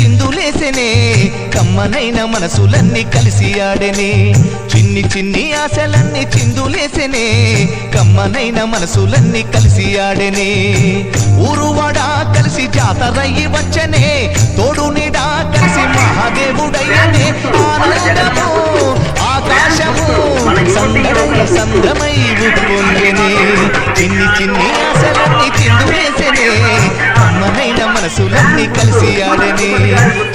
చిందులేసెనే కమ్మనైన మనసులన్నీ కలిసి ఆడెనే. చిన్ని చిన్ని ఆశలన్నీ చిందులేసెనే కమ్మనైన మనసులన్నీ కలిసి ఆడెనే. ఊరువాడా కలిసి జాతరయ్యి వచ్చనే తోడు నీడా కలిసి మహాదేవుడయ్యనే. ఆనందము ఆకాశము సందడై సందమై ఉప్పొంగెనే చిన్ని చిన్ని ఆశలన్నీ చిందులేసెనే అమ్మనైన మనసులన్నీ కలిసి ఆడని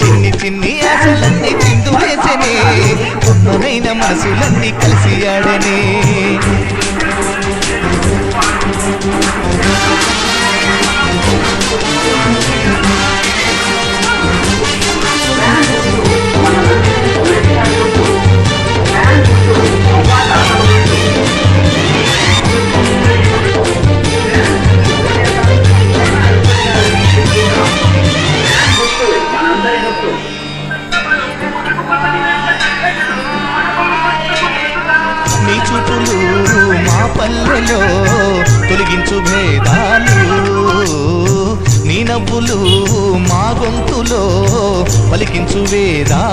చిన్ని చిన్ని ఆశలన్నీ చిందులేసెనే ఉన్ననైన మనసులన్నీ కలిసి ఆడని. నీ చూపులు మా పల్లెలో తొలగించు భేదాలు. నీ నవ్వులు మా గొంతులో పలికించు వేదా